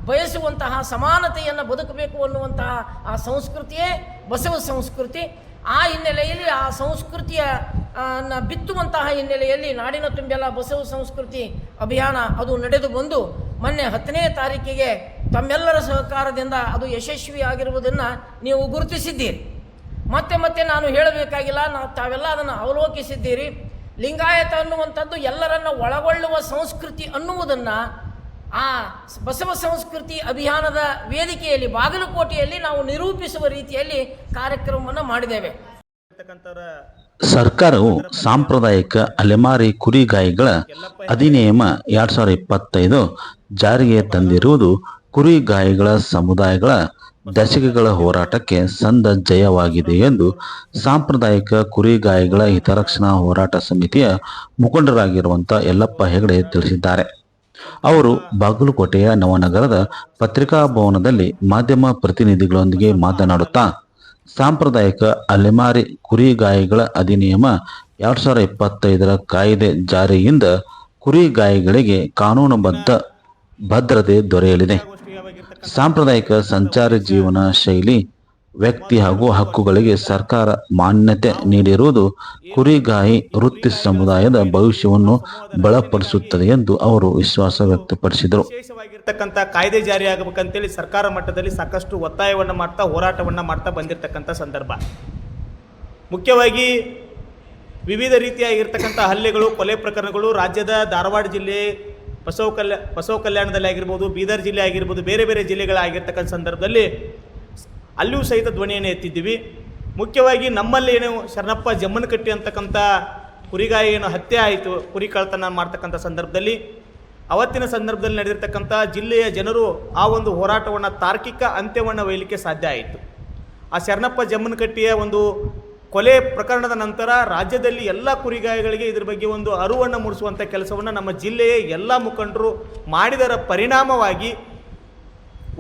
ಬಯಸುವಂತಹ ಸಮಾನತೆಯನ್ನು ಬದುಕಬೇಕು ಅನ್ನುವಂತಹ ಆ ಸಂಸ್ಕೃತಿಯೇ ಬಸವ ಸಂಸ್ಕೃತಿ. ಆ ಹಿನ್ನೆಲೆಯಲ್ಲಿ ಆ ಸಂಸ್ಕೃತಿಯ ಬಿತ್ತುವಂತಹ ಹಿನ್ನೆಲೆಯಲ್ಲಿ ನಾಡಿನ ತುಂಬೆಲ್ಲ ಬಸವ ಸಂಸ್ಕೃತಿ ಅಭಿಯಾನ ಅದು ನಡೆದು ಬಂದು ಮೊನ್ನೆ ಹತ್ತನೇ ತಾರೀಕಿಗೆ ತಮ್ಮೆಲ್ಲರ ಸಹಕಾರದಿಂದ ಅದು ಯಶಸ್ವಿಯಾಗಿರುವುದನ್ನು ನೀವು ಗುರುತಿಸಿದ್ದೀರಿ. ಮತ್ತೆ ಮತ್ತೆ ನಾನು ಹೇಳಬೇಕಾಗಿಲ್ಲ, ನಾವು ತಾವೆಲ್ಲ ಅದನ್ನು ಅವಲೋಕಿಸಿದ್ದೀರಿ. ಲಿಂಗಾಯತ ಅನ್ನುವಂಥದ್ದು ಎಲ್ಲರನ್ನು ಒಳಗೊಳ್ಳುವ ಸಂಸ್ಕೃತಿ ಅನ್ನುವುದನ್ನು ಆ ಬಸವ ಸಂಸ್ಕೃತಿ ಅಭಿಯಾನದ ವೇದಿಕೆಯಲ್ಲಿ, ಬಾಗಲಕೋಟೆಯಲ್ಲಿ ನಾವು ನಿರೂಪಿಸುವ ರೀತಿಯಲ್ಲಿ ಕಾರ್ಯಕ್ರಮವನ್ನು ಮಾಡಿದ್ದೇವೆ. ಸರ್ಕಾರವು ಸಾಂಪ್ರದಾಯಿಕ ಅಲೆಮಾರಿ ಕುರಿಗಾಯಿಗಳ ಅಧಿನಿಯಮ ಎರಡ್ ಸಾವಿರದ ಇಪ್ಪತ್ತೈದು ಜಾರಿಗೆ ತಂದಿರುವುದು ಕುರಿಗಾಯಿಗಳ ಸಮುದಾಯಗಳ ದಶಕಗಳ ಹೋರಾಟಕ್ಕೆ ಸಂದ ಜಯವಾಗಿದೆ ಎಂದು ಸಾಂಪ್ರದಾಯಿಕ ಕುರಿಗಾಯಿಗಳ ಹಿತರಕ್ಷಣಾ ಹೋರಾಟ ಸಮಿತಿಯ ಮುಖಂಡರಾಗಿರುವಂಥ ಯಲ್ಲಪ್ಪ ಹೆಗಡೆ ತಿಳಿಸಿದ್ದಾರೆ. ಅವರು ಬಾಗಲಕೋಟೆಯ ನವನಗರದ ಪತ್ರಿಕಾ ಭವನದಲ್ಲಿ ಮಾಧ್ಯಮ ಪ್ರತಿನಿಧಿಗಳೊಂದಿಗೆ ಮಾತನಾಡುತ್ತಾ, ಸಾಂಪ್ರದಾಯಿಕ ಅಲೆಮಾರಿ ಕುರಿಗಾಯಿಗಳ ಅಧಿನಿಯಮ ಎರಡು ಸಾವಿರದ ಇಪ್ಪತ್ತೈದರ ಕಾಯ್ದೆ ಜಾರಿಯಿಂದ ಕುರಿಗಾಯಿಗಳಿಗೆ ಕಾನೂನುಬದ್ಧ ಭದ್ರತೆ ದೊರೆಯಲಿದೆ. ಸಾಂಪ್ರದಾಯಿಕ ಸಂಚಾರಿ ಜೀವನ ಶೈಲಿ ವ್ಯಕ್ತಿ ಹಾಗೂ ಹಕ್ಕುಗಳಿಗೆ ಸರ್ಕಾರ ಮಾನ್ಯತೆ ನೀಡಿರುವುದು ಕುರಿಗಾಯಿ ವೃತ್ತಿ ಸಮುದಾಯದ ಭವಿಷ್ಯವನ್ನು ಬಲಪಡಿಸುತ್ತದೆ ಎಂದು ಅವರು ವಿಶ್ವಾಸ ವ್ಯಕ್ತಪಡಿಸಿದರು. ವಿಶೇಷವಾಗಿರ್ತಕ್ಕಂಥ ಕಾಯ್ದೆ ಜಾರಿಯಾಗಬೇಕಂತೇಳಿ ಸರ್ಕಾರ ಮಟ್ಟದಲ್ಲಿ ಸಾಕಷ್ಟು ಒತ್ತಾಯವನ್ನು ಮಾಡ್ತಾ, ಹೋರಾಟವನ್ನು ಮಾಡ್ತಾ ಬಂದಿರತಕ್ಕಂಥ ಸಂದರ್ಭ. ಮುಖ್ಯವಾಗಿ ವಿವಿಧ ರೀತಿಯಾಗಿರ್ತಕ್ಕಂಥ ಹಲ್ಲೆಗಳು, ಕೊಲೆ ಪ್ರಕರಣಗಳು ರಾಜ್ಯದ ಧಾರವಾಡ ಜಿಲ್ಲೆ, ಬಸವ ಕಲ್ಯಾ, ಬಸವ ಕಲ್ಯಾಣದಲ್ಲಿ ಆಗಿರ್ಬೋದು, ಬೀದರ್ ಜಿಲ್ಲೆ ಆಗಿರ್ಬೋದು, ಬೇರೆ ಬೇರೆ ಜಿಲ್ಲೆಗಳಾಗಿರ್ತಕ್ಕಂಥ ಸಂದರ್ಭದಲ್ಲಿ ಅಲ್ಲಿಯೂ ಸಹಿತ ಧ್ವನಿಯನ್ನು ಎತ್ತಿದ್ದೀವಿ. ಮುಖ್ಯವಾಗಿ ನಮ್ಮಲ್ಲಿ ಏನು ಶರಣಪ್ಪ ಜಮ್ಮನಕಟ್ಟಿ ಅಂತಕ್ಕಂಥ ಕುರಿಗಾಯಿ ಏನು ಹತ್ಯೆ ಆಯಿತು, ಕುರಿ ಕಳ್ತನ ಮಾಡ್ತಕ್ಕಂಥ ಸಂದರ್ಭದಲ್ಲಿ, ಅವತ್ತಿನ ಸಂದರ್ಭದಲ್ಲಿ ನಡೆದಿರ್ತಕ್ಕಂಥ ಜಿಲ್ಲೆಯ ಜನರು ಆ ಒಂದು ಹೋರಾಟವನ್ನು ತಾರ್ಕಿಕ ಅಂತ್ಯವನ್ನು ಒಯ್ಯಲಿಕ್ಕೆ ಸಾಧ್ಯ ಆಯಿತು. ಆ ಶರಣಪ್ಪ ಜಮ್ಮನಕಟ್ಟಿಯ ಒಂದು ಕೊಲೆ ಪ್ರಕರಣದ ನಂತರ ರಾಜ್ಯದಲ್ಲಿ ಎಲ್ಲ ಕುರಿಗಾಯಿಗಳಿಗೆ ಇದ್ರ ಬಗ್ಗೆ ಒಂದು ಅರಿವನ್ನು ಮೂಡಿಸುವಂಥ ಕೆಲಸವನ್ನು ನಮ್ಮ ಜಿಲ್ಲೆಯ ಎಲ್ಲ ಮುಖಂಡರು ಮಾಡಿದರ ಪರಿಣಾಮವಾಗಿ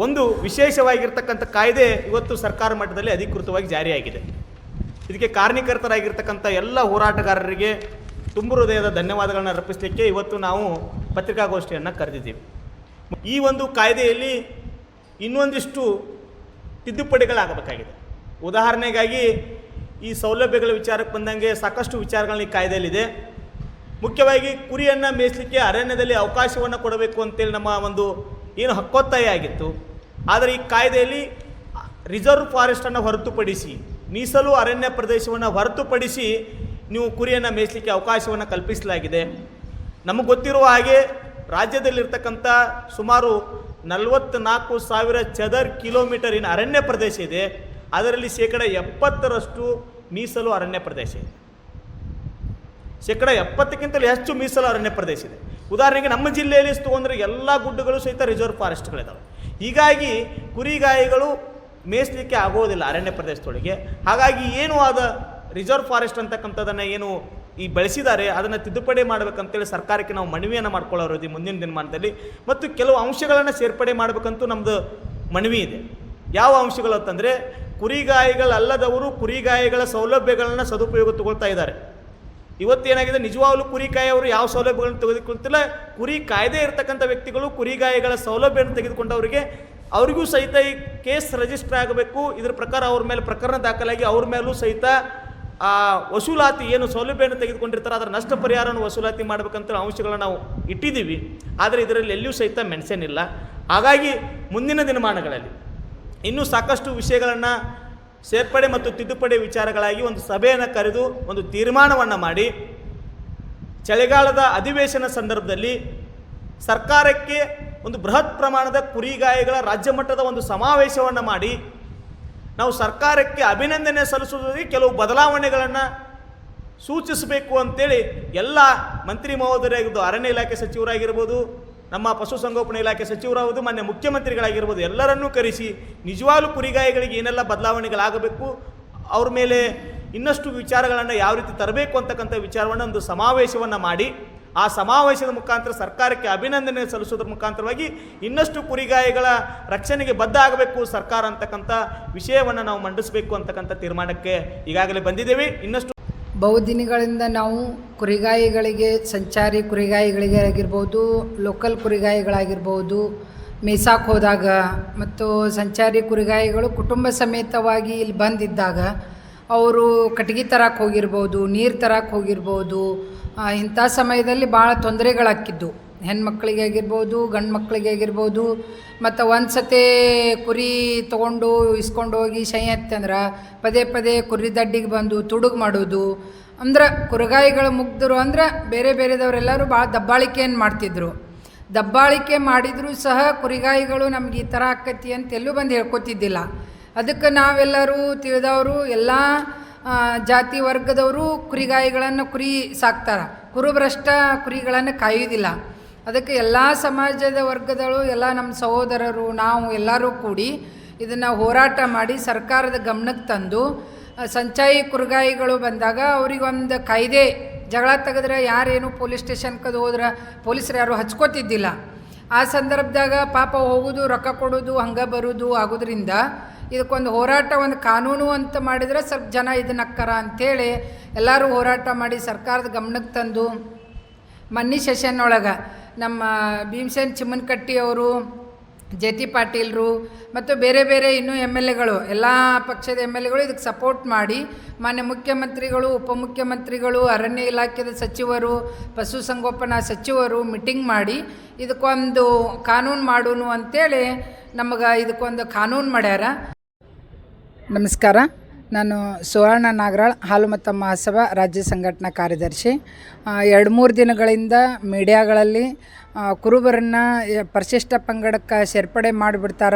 ಒಂದು ವಿಶೇಷವಾಗಿರ್ತಕ್ಕಂಥ ಕಾಯ್ದೆ ಇವತ್ತು ಸರ್ಕಾರ ಮಟ್ಟದಲ್ಲಿ ಅಧಿಕೃತವಾಗಿ ಜಾರಿಯಾಗಿದೆ. ಇದಕ್ಕೆ ಕಾರಣೀಕರ್ತರಾಗಿರ್ತಕ್ಕಂಥ ಎಲ್ಲ ಹೋರಾಟಗಾರರಿಗೆ ತುಂಬು ಹೃದಯದ ಧನ್ಯವಾದಗಳನ್ನ ಅರ್ಪಿಸಲಿಕ್ಕೆ ಇವತ್ತು ನಾವು ಪತ್ರಿಕಾಗೋಷ್ಠಿಯನ್ನು ಕರೆದಿದ್ದೀವಿ. ಈ ಒಂದು ಕಾಯ್ದೆಯಲ್ಲಿ ಇನ್ನೊಂದಿಷ್ಟು ತಿದ್ದುಪಡಿಗಳಾಗಬೇಕಾಗಿದೆ. ಉದಾಹರಣೆಗಾಗಿ ಈ ಸೌಲಭ್ಯಗಳ ವಿಚಾರಕ್ಕೆ ಬಂದಂಗೆ ಸಾಕಷ್ಟು ವಿಚಾರಗಳನ್ನ ಈ ಕಾಯ್ದೆಯಲ್ಲಿದೆ. ಮುಖ್ಯವಾಗಿ ಕುರಿಯನ್ನು ಮೇಯಿಸಲಿಕ್ಕೆ ಅರಣ್ಯದಲ್ಲಿ ಅವಕಾಶವನ್ನು ಕೊಡಬೇಕು ಅಂತೇಳಿ ನಮ್ಮ ಒಂದು ಏನು ಹಕ್ಕೊತ್ತಾಯ ಆಗಿತ್ತು. ಆದರೆ ಈ ಕಾಯ್ದೆಯಲ್ಲಿ ರಿಸರ್ವ್ ಫಾರೆಸ್ಟನ್ನು ಹೊರತುಪಡಿಸಿ, ಮೀಸಲು ಅರಣ್ಯ ಪ್ರದೇಶವನ್ನು ಹೊರತುಪಡಿಸಿ ನೀವು ಕುರಿಯನ್ನು ಮೇಯಿಸಲಿಕ್ಕೆ ಅವಕಾಶವನ್ನು ಕಲ್ಪಿಸಲಾಗಿದೆ. ನಮಗೆ ಗೊತ್ತಿರುವ ಹಾಗೆ ರಾಜ್ಯದಲ್ಲಿರ್ತಕ್ಕಂಥ ಸುಮಾರು ನಲವತ್ತ್ನಾಲ್ಕು ಸಾವಿರ ಚದರ್ ಕಿಲೋಮೀಟರಿನ ಅರಣ್ಯ ಪ್ರದೇಶ ಇದೆ. ಅದರಲ್ಲಿ ಶೇಕಡ ಎಪ್ಪತ್ತರಷ್ಟು ಮೀಸಲು ಅರಣ್ಯ ಪ್ರದೇಶ ಇದೆ. ಶೇಕಡ ಎಪ್ಪತ್ತಕ್ಕಿಂತಲೂ ಹೆಚ್ಚು ಮೀಸಲು ಅರಣ್ಯ ಪ್ರದೇಶ ಇದೆ. ಉದಾಹರಣೆಗೆ ನಮ್ಮ ಜಿಲ್ಲೆಯಲ್ಲಿ ತೊಗೊಂಡ್ರೆ ಎಲ್ಲ ಗುಡ್ಡಗಳು ಸಹಿತ ರಿಸರ್ವ್ ಫಾರೆಸ್ಟ್ಗಳಿದ್ದಾವೆ ಹೀಗಾಗಿ ಕುರಿಗಾಯಿಗಳು ಮೇಯಿಸಲಿಕ್ಕೆ ಆಗೋದಿಲ್ಲ ಅರಣ್ಯ ಪ್ರದೇಶದೊಳಗೆ. ಹಾಗಾಗಿ ಏನು ಆದ ರಿಸರ್ವ್ ಫಾರೆಸ್ಟ್ ಅಂತಕ್ಕಂಥದ್ದನ್ನು ಏನು ಈ ಬೆಳೆಸಿದ್ದಾರೆ, ಅದನ್ನು ತಿದ್ದುಪಡಿ ಮಾಡಬೇಕಂತೇಳಿ ಸರ್ಕಾರಕ್ಕೆ ನಾವು ಮನವಿಯನ್ನು ಮಾಡ್ಕೊಳ್ಳೋರು ಮುಂದಿನ ದಿನಮಾನದಲ್ಲಿ. ಮತ್ತು ಕೆಲವು ಅಂಶಗಳನ್ನು ಸೇರ್ಪಡೆ ಮಾಡಬೇಕಂತೂ ನಮ್ಮದು ಮನವಿ ಇದೆ. ಯಾವ ಅಂಶಗಳು ಅಂತಂದರೆ ಕುರಿಗಾಯಿಗಳಲ್ಲದವರು ಕುರಿಗಾಯಿಗಳ ಸೌಲಭ್ಯಗಳನ್ನು ಸದುಪಯೋಗ ತಗೊಳ್ತಾ ಇದ್ದಾರೆ. ಇವತ್ತೇನಾಗಿದೆ? ನಿಜವಾಗ್ಲೂ ಕುರಿ ಅವರು ಯಾವ ಸೌಲಭ್ಯಗಳನ್ನು ತೆಗೆದುಕೊಳ್ತಿಲ್ಲ. ಕುರಿ ಕಾಯ್ದೆ ಇರತಕ್ಕಂಥ ವ್ಯಕ್ತಿಗಳು ಕುರಿಗಾಯಿಗಳ ಸೌಲಭ್ಯವನ್ನು ತೆಗೆದುಕೊಂಡವರಿಗೆ ಅವರಿಗೂ ಸಹಿತ ಈ ಕೇಸ್ ರಿಜಿಸ್ಟರ್ ಆಗಬೇಕು. ಇದ್ರ ಪ್ರಕಾರ ಅವ್ರ ಮೇಲೆ ಪ್ರಕರಣ ದಾಖಲಾಗಿ ಅವ್ರ ಮೇಲೂ ಸಹಿತ, ಆ, ವಸೂಲಾತಿ ಏನು ಸೌಲಭ್ಯವನ್ನು ತೆಗೆದುಕೊಂಡಿರ್ತಾರೆ ಅದರ ನಷ್ಟ ಪರಿಹಾರವನ್ನು ವಸೂಲಾತಿ ಮಾಡಬೇಕಂತ ಅಂಶಗಳನ್ನ ನಾವು ಇಟ್ಟಿದ್ದೀವಿ. ಆದರೆ ಇದರಲ್ಲಿ ಎಲ್ಲಿಯೂ ಸಹಿತ ಮೆಣಸೇನಿಲ್ಲ. ಹಾಗಾಗಿ ಮುಂದಿನ ದಿನಮಾನಗಳಲ್ಲಿ ಇನ್ನೂ ಸಾಕಷ್ಟು ವಿಷಯಗಳನ್ನು ಸೇರ್ಪಡೆ ಮತ್ತು ತಿದ್ದುಪಡಿ ವಿಚಾರಗಳಾಗಿ ಒಂದು ಸಭೆಯನ್ನು ಕರೆದು ಒಂದು ತೀರ್ಮಾನವನ್ನು ಮಾಡಿ, ಚಳಿಗಾಲದ ಅಧಿವೇಶನ ಸಂದರ್ಭದಲ್ಲಿ ಸರ್ಕಾರಕ್ಕೆ ಒಂದು ಬೃಹತ್ ಪ್ರಮಾಣದ ಕುರಿಗಾಯಿಗಳ ರಾಜ್ಯ ಮಟ್ಟದ ಒಂದು ಸಮಾವೇಶವನ್ನು ಮಾಡಿ, ನಾವು ಸರ್ಕಾರಕ್ಕೆ ಅಭಿನಂದನೆ ಸಲ್ಲಿಸುವುದಕ್ಕೆ ಕೆಲವು ಬದಲಾವಣೆಗಳನ್ನು ಸೂಚಿಸಬೇಕು ಅಂತೇಳಿ ಎಲ್ಲ ಮಂತ್ರಿ ಮಹೋದಯರಾಗಿದ್ದು ಅರಣ್ಯ ಇಲಾಖೆ ಸಚಿವರಾಗಿರ್ಬೋದು ನಮ್ಮ ಪಶುಸಂಗೋಪನೆ ಇಲಾಖೆ ಸಚಿವರಾಗುವುದು, ಮಾನ್ಯ ಮುಖ್ಯಮಂತ್ರಿಗಳಾಗಿರ್ಬೋದು, ಎಲ್ಲರನ್ನೂ ಕರೆಸಿ ನಿಜವಾಗ್ಲೂ ಕುರಿಗಾಯಿಗಳಿಗೆ ಏನೆಲ್ಲ ಬದಲಾವಣೆಗಳಾಗಬೇಕು, ಅವ್ರ ಮೇಲೆ ಇನ್ನಷ್ಟು ವಿಚಾರಗಳನ್ನು ಯಾವ ರೀತಿ ತರಬೇಕು ಅಂತಕ್ಕಂಥ ವಿಚಾರವನ್ನು ಒಂದು ಸಮಾವೇಶವನ್ನು ಮಾಡಿ, ಆ ಸಮಾವೇಶದ ಮುಖಾಂತರ ಸರ್ಕಾರಕ್ಕೆ ಅಭಿನಂದನೆ ಸಲ್ಲಿಸೋದ್ರ ಮುಖಾಂತರವಾಗಿ ಇನ್ನಷ್ಟು ಕುರಿಗಾಯಿಗಳ ರಕ್ಷಣೆಗೆ ಬದ್ಧ ಆಗಬೇಕು ಸರ್ಕಾರ ಅಂತಕ್ಕಂಥ ವಿಷಯವನ್ನು ನಾವು ಮಂಡಿಸಬೇಕು ಅಂತಕ್ಕಂಥ ತೀರ್ಮಾನಕ್ಕೆ ಈಗಾಗಲೇ ಬಂದಿದ್ದೇವೆ. ಇನ್ನಷ್ಟು ಬಹುದಿನಗಳಿಂದ ನಾವು ಕುರಿಗಾಯಿಗಳಿಗೆ, ಸಂಚಾರಿ ಕುರಿಗಾಯಿಗಳಿಗೆ ಆಗಿರ್ಬೋದು ಲೋಕಲ್ ಕುರಿಗಾಯಿಗಳಾಗಿರ್ಬೋದು, ಮೇಸಾಕ್ ಹೋದಾಗ ಮತ್ತು ಸಂಚಾರಿ ಕುರಿಗಾಯಿಗಳು ಕುಟುಂಬ ಸಮೇತವಾಗಿ ಇಲ್ಲಿ ಬಂದಿದ್ದಾಗ ಅವರು ಕಟ್ಗೆ ತರಕ್ಕೆ ಹೋಗಿರ್ಬೋದು, ನೀರು ತರಕ್ಕೆ ಹೋಗಿರ್ಬೋದು ಇಂಥ ಸಮಯದಲ್ಲಿ ಭಾಳ ತೊಂದರೆಗಳಾಕಿದ್ದು ಹೆಣ್ಮಕ್ಳಿಗೆ ಆಗಿರ್ಬೋದು, ಗಂಡು ಮಕ್ಕಳಿಗೆ ಆಗಿರ್ಬೋದು, ಮತ್ತು ಒಂದು ಸತಿ ಕುರಿ ತೊಗೊಂಡು ಇಸ್ಕೊಂಡು ಹೋಗಿ ಶೈ ಅಂದ್ರೆ ಪದೇ ಪದೇ ಕುರಿ ದಡ್ಡಿಗೆ ಬಂದು ತುಡುಗು ಮಾಡೋದು. ಅಂದ್ರೆ ಕುರುಗಾಯಿಗಳು ಮುಗ್ದರು ಅಂದ್ರೆ ಬೇರೆ ಬೇರೆದವರೆಲ್ಲರೂ ಭಾಳ ದಬ್ಬಾಳಿಕೆಯನ್ನು ಮಾಡ್ತಿದ್ರು. ದಬ್ಬಾಳಿಕೆ ಮಾಡಿದರೂ ಸಹ ಕುರಿಗಾಯಿಗಳು ನಮ್ಗೆ ಈ ಥರ ಆಕತಿ ಅಂತ ಎಲ್ಲೂ ಬಂದು ಹೇಳ್ಕೊತಿದ್ದಿಲ್ಲ. ಅದಕ್ಕೆ ನಾವೆಲ್ಲರೂ ತಿಳಿದವರು ಎಲ್ಲ ಜಾತಿ ವರ್ಗದವರು ಕುರಿಗಾಯಿಗಳನ್ನು ಕುರಿ ಸಾಕ್ತಾರೆ. ಕುರುಭ್ರಷ್ಟ ಕುರಿಗಳನ್ನು ಕಾಯೋದಿಲ್ಲ. ಅದಕ್ಕೆ ಎಲ್ಲ ಸಮಾಜದ ವರ್ಗದವರು, ಎಲ್ಲ ನಮ್ಮ ಸಹೋದರರು, ನಾವು ಎಲ್ಲರೂ ಕೂಡಿ ಇದನ್ನು ಹೋರಾಟ ಮಾಡಿ ಸರ್ಕಾರದ ಗಮನಕ್ಕೆ ತಂದು ಸಂಚಾಯಿ ಕುರುಗಾಯಿಗಳು ಬಂದಾಗ ಅವರಿಗೊಂದು ಕಾಯ್ದೆ, ಜಗಳ ತೆಗೆದ್ರೆ ಯಾರೇನು ಪೊಲೀಸ್ ಸ್ಟೇಷನ್ಕದು ಹೋದ್ರೆ ಪೊಲೀಸರು ಯಾರು ಹಚ್ಕೋತಿದ್ದಿಲ್ಲ. ಆ ಸಂದರ್ಭದಾಗ ಪಾಪ ಹೋಗೋದು, ರೊಕ್ಕ ಕೊಡೋದು, ಹಂಗೆ ಬರೋದು ಆಗೋದ್ರಿಂದ ಇದಕ್ಕೊಂದು ಹೋರಾಟ ಒಂದು ಕಾನೂನು ಅಂತ ಮಾಡಿದರೆ ಸ್ವಲ್ಪ ಜನ ಇದನ್ನ ಅಕ್ಕರ ಅಂಥೇಳಿ ಎಲ್ಲರೂ ಹೋರಾಟ ಮಾಡಿ ಸರ್ಕಾರದ ಗಮನಕ್ಕೆ ತಂದು ಮನ್ನಿ ಸೆಷನ್ ಒಳಗೆ ನಮ್ಮ ಭೀಮಸೇನ್ ಚಿಮ್ಮನಕಟ್ಟಿ ಅವರು, ಜೆ ಟಿ ಪಾಟೀಲ್ರು ಮತ್ತು ಬೇರೆ ಬೇರೆ ಇನ್ನೂ ಎಂ ಎಲ್ ಎಗಳು, ಎಲ್ಲ ಪಕ್ಷದ ಎಂ ಎಲ್ ಎಗಳು ಇದಕ್ಕೆ ಸಪೋರ್ಟ್ ಮಾಡಿ, ಮಾನ್ಯ ಮುಖ್ಯಮಂತ್ರಿಗಳು, ಉಪಮುಖ್ಯಮಂತ್ರಿಗಳು, ಅರಣ್ಯ ಇಲಾಖೆದ ಸಚಿವರು ಪಶುಸಂಗೋಪನಾ ಸಚಿವರು ಮೀಟಿಂಗ್ ಮಾಡಿ, ಇದಕ್ಕೊಂದು ಕಾನೂನು ಮಾಡೋನು ಅಂತೇಳಿ ನಮಗೆ ಇದಕ್ಕೊಂದು ಕಾನೂನು ಮಾಡ್ಯಾರ. ನಮಸ್ಕಾರ. ನಾನು ಸುವರ್ಣ ನಾಗರಾಳ್ ಹಾಲು ಮತ್ತು ಮಹಾಸಭಾ ರಾಜ್ಯ ಸಂಘಟನಾ ಕಾರ್ಯದರ್ಶಿ. ಎರಡು ಮೂರು ದಿನಗಳಿಂದ ಮೀಡಿಯಾಗಳಲ್ಲಿ ಕುರುಬರನ್ನು ಪರಿಶಿಷ್ಟ ಪಂಗಡಕ್ಕೆ ಸೇರ್ಪಡೆ ಮಾಡಿಬಿಡ್ತಾರ.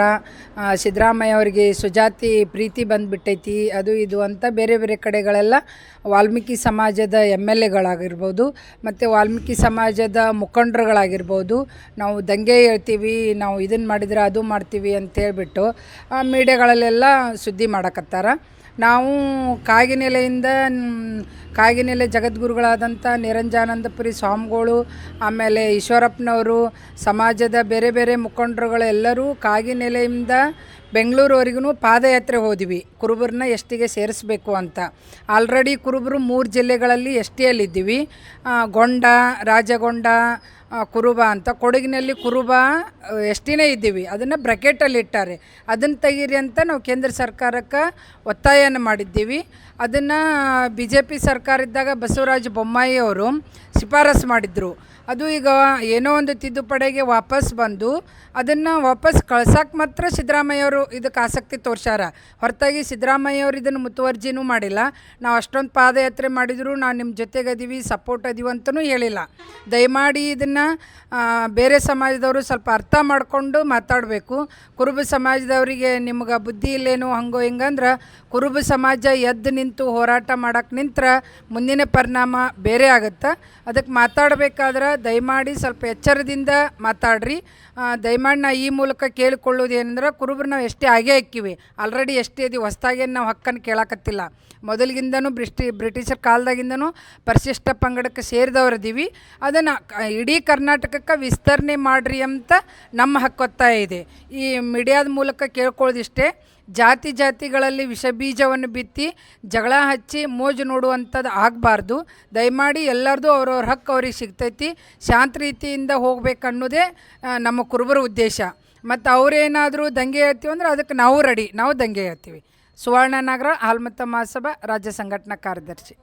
ಸಿದ್ದರಾಮಯ್ಯ ಅವರಿಗೆ ಸುಜಾತಿ ಪ್ರೀತಿ ಬಂದುಬಿಟ್ಟೈತಿ, ಅದು ಇದು ಅಂತ ಬೇರೆ ಬೇರೆ ಕಡೆಗಳೆಲ್ಲ ವಾಲ್ಮೀಕಿ ಸಮಾಜದ ಎಂ ಎಲ್ ಎಗಳಾಗಿರ್ಬೋದು, ಮತ್ತು ವಾಲ್ಮೀಕಿ ಸಮಾಜದ ಮುಖಂಡರುಗಳಾಗಿರ್ಬೋದು. ನಾವು ದಂಗೆ ಹೇಳ್ತೀವಿ, ನಾವು ಇದನ್ನು ಮಾಡಿದರೆ ಅದು ಮಾಡ್ತೀವಿ ಅಂತೇಳ್ಬಿಟ್ಟು ಮೀಡಿಯಾಗಳಲ್ಲೆಲ್ಲ ಸುದ್ದಿ ಮಾಡಕತ್ತಾರ. ನಾವು ಕಾಗಿನೆಲೆಯಿಂದ ಕಾಗಿನೆಲೆ ಜಗದ್ಗುರುಗಳಾದಂಥ ನಿರಂಜಾನಂದಪುರಿ ಸ್ವಾಮಿಗಳು, ಆಮೇಲೆ ಈಶ್ವರಪ್ಪನವರು, ಸಮಾಜದ ಬೇರೆ ಬೇರೆ ಮುಖಂಡರುಗಳೆಲ್ಲರೂ ಕಾಗಿನೆಲೆಯಿಂದ ಬೆಂಗಳೂರುವರೆಗೂ ಪಾದಯಾತ್ರೆ ಹೋದ್ವಿ. ಕುರುಬರನ್ನ ಎಷ್ಟಿಗೆ ಸೇರಿಸ್ಬೇಕು ಅಂತ. ಆಲ್ರೆಡಿ ಕುರುಬರು ಮೂರು ಜಿಲ್ಲೆಗಳಲ್ಲಿ ಎಷ್ಟಿಯಲ್ಲಿದ್ದೀವಿ ಗೊಂಡ, ರಾಜಗೊಂಡ ಕುರುಬ ಅಂತ. ಕೊಡಗಿನಲ್ಲಿ ಕುರುಬ ಎಷ್ಟಿನೇ ಇದ್ದೀವಿ, ಅದನ್ನು ಬ್ರಕೆಟಲ್ಲಿ ಇಟ್ಟಾರೆ. ಅದನ್ನು ತೆಗೀರಿ ಅಂತ ನಾವು ಕೇಂದ್ರ ಸರ್ಕಾರಕ್ಕೆ ಒತ್ತಾಯನ ಮಾಡಿದ್ದೀವಿ. ಅದನ್ನು ಬಿ ಜೆ ಪಿ ಸರ್ಕಾರ ಇದ್ದಾಗ ಬಸವರಾಜ ಬೊಮ್ಮಾಯಿ ಅವರು ಶಿಫಾರಸು ಮಾಡಿದರು. ಅದು ಈಗ ಏನೋ ಒಂದು ತಿದ್ದುಪಡಿಗೆ ವಾಪಸ್ ಬಂದು ಅದನ್ನು ವಾಪಸ್ ಕಳ್ಸಕ್ಕೆ ಮಾತ್ರ ಸಿದ್ದರಾಮಯ್ಯವರು ಇದಕ್ಕೆ ಆಸಕ್ತಿ ತೋರ್ಸ್ಯಾರ. ಹೊರತಾಗಿ ಸಿದ್ದರಾಮಯ್ಯವ್ರು ಇದನ್ನು ಮುತುವರ್ಜಿನೂ ಮಾಡಿಲ್ಲ. ನಾವು ಅಷ್ಟೊಂದು ಪಾದಯಾತ್ರೆ ಮಾಡಿದರೂ ನಾವು ನಿಮ್ಮ ಜೊತೆಗೆ ಅದೀವಿ, ಸಪೋರ್ಟ್ ಅದೀವಿ ಅಂತಲೂ ಹೇಳಿಲ್ಲ. ದಯಮಾಡಿ ಇದನ್ನು ಬೇರೆ ಸಮಾಜದವರು ಸ್ವಲ್ಪ ಅರ್ಥ ಮಾಡಿಕೊಂಡು ಮಾತಾಡಬೇಕು. ಕುರುಬ ಸಮಾಜದವರಿಗೆ ನಿಮ್ಗೆ ಬುದ್ಧಿ ಇಲ್ಲೇನು ಹಂಗೋ ಹಿಂಗಂದ್ರೆ ಕುರುಬ ಸಮಾಜ ಎದ್ದು ನಿಂತು ಹೋರಾಟ ಮಾಡಕ್ಕೆ ನಿಂತ್ರೆ ಮುಂದಿನ ಪರಿಣಾಮ ಬೇರೆ ಆಗುತ್ತೆ? ಅದಕ್ಕೆ ಮಾತಾಡಬೇಕಾದ್ರೆ ದಯಮಾಡಿ ಸ್ವಲ್ಪ ಎಚ್ಚರದಿಂದ ಮಾತಾಡ್ರಿ. ದಯಮಾಡಿ ನಾ ಈ ಮೂಲಕ ಕೇಳಿಕೊಳ್ಳೋದು ಏನಂದ್ರೆ ಕುರುಬರು ನಾವು ಎಷ್ಟೇ ಆಗೇ ಹಾಕಿವಿ ಆಲ್ರೆಡಿ ಎಷ್ಟೇ ಇದೀವಿ ಹೊಸ್ದಾಗೇನು ನಾವು ಹಕ್ಕನ್ನು ಕೇಳಾಕತ್ತಿಲ್ಲ. ಮೊದಲಿಗಿಂದನೂ ಬ್ರಿಟಿ ಬ್ರಿಟಿಷರ್ ಕಾಲದಾಗಿಂದನೂ ಪರಿಶಿಷ್ಟ ಪಂಗಡಕ್ಕೆ ಸೇರಿದವರಿದ್ದೀವಿ. ಅದನ್ನು ಇಡೀ ಕರ್ನಾಟಕಕ್ಕೆ ವಿಸ್ತರಣೆ ಮಾಡಿರಿ ಅಂತ ನಮ್ಮ ಹಕ್ಕೊತ್ತಾಯ ಇದೆ. ಈ ಮೀಡಿಯಾದ ಮೂಲಕ ಕೇಳ್ಕೊಳ್ಳೋದಿಷ್ಟೇ. ಜಾತಿ ಜಾತಿಗಳಲ್ಲಿ ವಿಷ ಬೀಜವನ್ನು ಬಿತ್ತಿ ಜಗಳ ಹಚ್ಚಿ ಮೋಜು ನೋಡುವಂಥದ್ದು ಆಗಬಾರ್ದು. ದಯಮಾಡಿ ಎಲ್ಲರದು ಅವ್ರವ್ರ ಹಕ್ಕು ಅವ್ರಿಗೆ ಸಿಗ್ತೈತಿ. ಶಾಂತ ರೀತಿಯಿಂದ ಹೋಗ್ಬೇಕನ್ನೋದೇ ನಮ್ಮ ಕುರುಬರ ಉದ್ದೇಶ. ಮತ್ತು ಅವರೇನಾದರೂ ದಂಗೆ ಹೇಳ್ತೀವಿ ಅಂದ್ರೆ ಅದಕ್ಕೆ ನಾವು ರೆಡಿ. ನಾವು ದಂಗೆ ಹೇಳ್ತೀವಿ. ಸುವರ್ಣ ನಗರ, ಹಾಲ್ಮತ್ತ ಮಹಾಸಭಾ, ರಾಜ್ಯ ಸಂಘಟನಾ ಕಾರ್ಯದರ್ಶಿ.